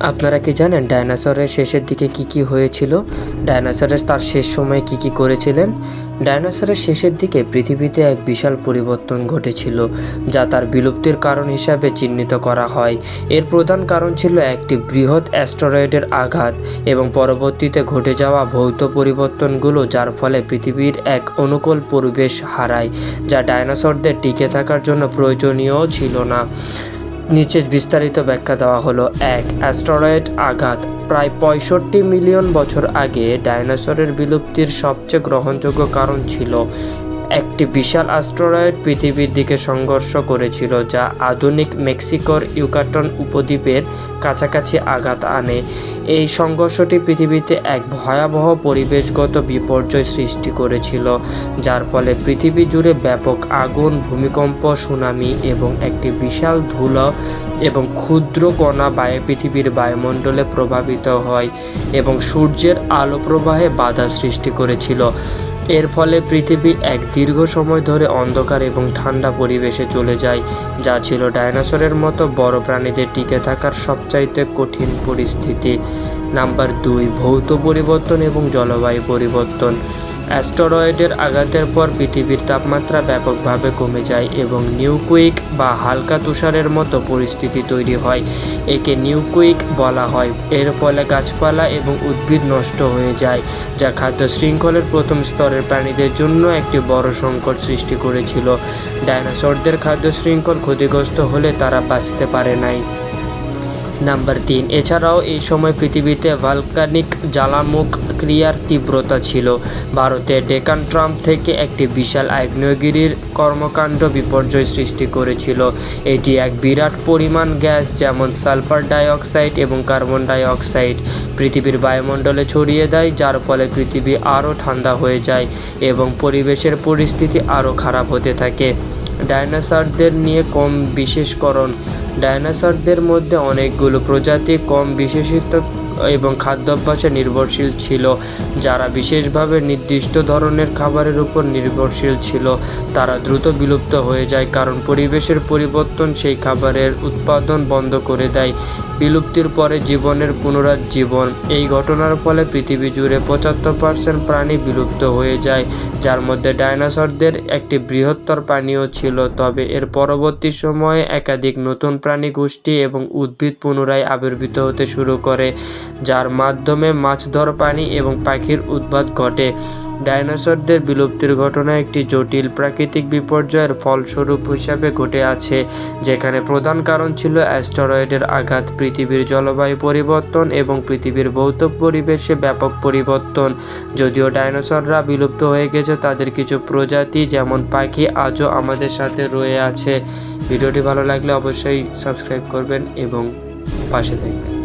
আপনারা কি জানেন ডায়নোসরের শেষের দিকে কি কি হয়েছিল? ডায়নোসরের তার শেষ সময়ে কি কি করেছিলেন? ডায়নোসরের শেষের দিকে পৃথিবীতে এক বিশাল পরিবর্তন ঘটেছিল, যা তার বিলুপ্তির কারণ হিসাবে চিহ্নিত করা হয়। এর প্রধান কারণ ছিল একটি বৃহৎ অ্যাস্টেরয়েডের আঘাত এবং পরবর্তীতে ঘটে যাওয়া ভৌত পরিবর্তনগুলো যার ফলে পৃথিবীর এক অনুকূল পরিবেশ হারায়, যা ডায়নোসরদের টিকে থাকার জন্য প্রয়োজনীয় ছিল না। নিচে বিস্তারিত ব্যাখ্যা দেওয়া হলো, এক, অ্যাস্ট্রয়েড আঘাত। প্রায় পঁয়ষট্টি মিলিয়ন বছর আগে ডাইনোসরের বিলুপ্তির সবচেয়ে গ্রহণযোগ্য কারণ ছিল একটি বিশাল অ্যাস্টেরয়েড পৃথিবীর দিকে সংঘর্ষ করেছিল, যা আধুনিক মেক্সিকোর ইউকাটন উপদ্বীপের কাছাকাছি আঘাত আনে। এই সংঘর্ষটি পৃথিবীতে এক ভয়াবহ পরিবেশগত বিপর্যয় সৃষ্টি করেছিল, যার ফলে পৃথিবী জুড়ে ব্যাপক আগুন, ভূমিকম্প, সুনামি এবং একটি বিশাল ধুলো এবং ক্ষুদ্র কণা বায়ু পৃথিবীর বায়ুমণ্ডলে প্রভাবিত হয় এবং সূর্যের আলো প্রবাহে বাধা সৃষ্টি করেছিল। এর ফলে পৃথিবী এক দীর্ঘ সময় ধরে অন্ধকার এবং ঠান্ডা পরিবেশে চলে যায়, যা ছিল ডাইনোসরের মতো বড় প্রাণীদের টিকে থাকার সবচাইতে কঠিন পরিস্থিতি। নাম্বার দুই, ভৌত পরিবর্তন এবং জলবায়ু পরিবর্তন। অ্যাস্টেরয়েডের আঘাতের পর পৃথিবীর তাপমাত্রা ব্যাপকভাবে কমে যায় এবং নিউকুইক বা হালকা তুষারের মতো পরিস্থিতি তৈরি হয়। একে নিউকুইক বলা হয়। এর ফলে গাছপালা এবং উদ্ভিদ নষ্ট হয়ে যায়, যা খাদ্য শৃঙ্খলের প্রথম স্তরের প্রাণীদের জন্য একটি বড় সংকট সৃষ্টি করেছিল। ডাইনোসরদের খাদ্য শৃঙ্খল ক্ষতিগ্রস্ত হলে তারা বাঁচতে পারে নাই। নাম্বার তিন। এছাড়াও এই সময় পৃথিবীতে ভলকানিক জ্বালামুখ ক্রিয়ার তীব্রতা ছিল। ভারতে ডেকান ট্রাম্প থেকে একটি বিশাল আগ্নেয়গিরির কর্মকাণ্ড বিপর্যয় সৃষ্টি করেছিল। এটি এক বিরাট পরিমাণ গ্যাস, যেমন সালফার ডাইঅক্সাইড এবং কার্বন ডাইঅক্সাইড। পৃথিবীর বায়ুমণ্ডলে ছড়িয়ে দেয়, যার ফলে পৃথিবী আরও ঠান্ডা হয়ে যায় এবং পরিবেশের পরিস্থিতি আরও খারাপ হতে থাকে। ডাইনোসরদের নিয়ে কম বিশেষকরণ। ডাইনোসরদের মধ্যে অনেকগুলো প্রজাতি কম বিশেষিত এবং খাদ্যাভ্যাসে নির্ভরশীল ছিল। যারা বিশেষভাবে নির্দিষ্ট ধরনের খাবারের উপর নির্ভরশীল ছিল, তারা দ্রুত বিলুপ্ত হয়ে যায় কারণ পরিবেশের পরিবর্তন সেই খাবারের উৎপাদন বন্ধ করে দেয়। বিলুপ্তির পরে জীবনের পুনরুজ্জীবন। এই ঘটনার ফলে পৃথিবী জুড়ে পঁচাত্তর পার্সেন্ট প্রাণী বিলুপ্ত হয়ে যায়, যার মধ্যে ডাইনোসরদের একটি বৃহত্তর প্রাণীও ছিল। তবে এর পরবর্তী সময়ে একাধিক নতুন প্রাণী গোষ্ঠী এবং উদ্ভিদ পুনরায় আবির্ভূত হতে শুরু করে। যার মাধ্যমে মাছ ধর প্রাণী এবং পাখির উদ্ভাত ঘটে। ডাইনোসরদের বিলুপ্তির ঘটনা একটি জটিল প্রাকৃতিক বিপর্যয়ের ফলস্বরূপ হিসাবে ঘটে আছে, যেখানে প্রধান কারণ ছিল অ্যাস্টেরয়েডের আঘাত, পৃথিবীর জলবায়ু পরিবর্তন এবং পৃথিবীর ভৌত পরিবেশে ব্যাপক পরিবর্তন। যদিও ডাইনোসররা বিলুপ্ত হয়ে গেছে, তাদের কিছু প্রজাতি যেমন পাখি আজও আমাদের সাথে রয়ে আছে। ভিডিওটি ভালো লাগলে অবশ্যই সাবস্ক্রাইব করবেন এবং পাশে থাকবেন।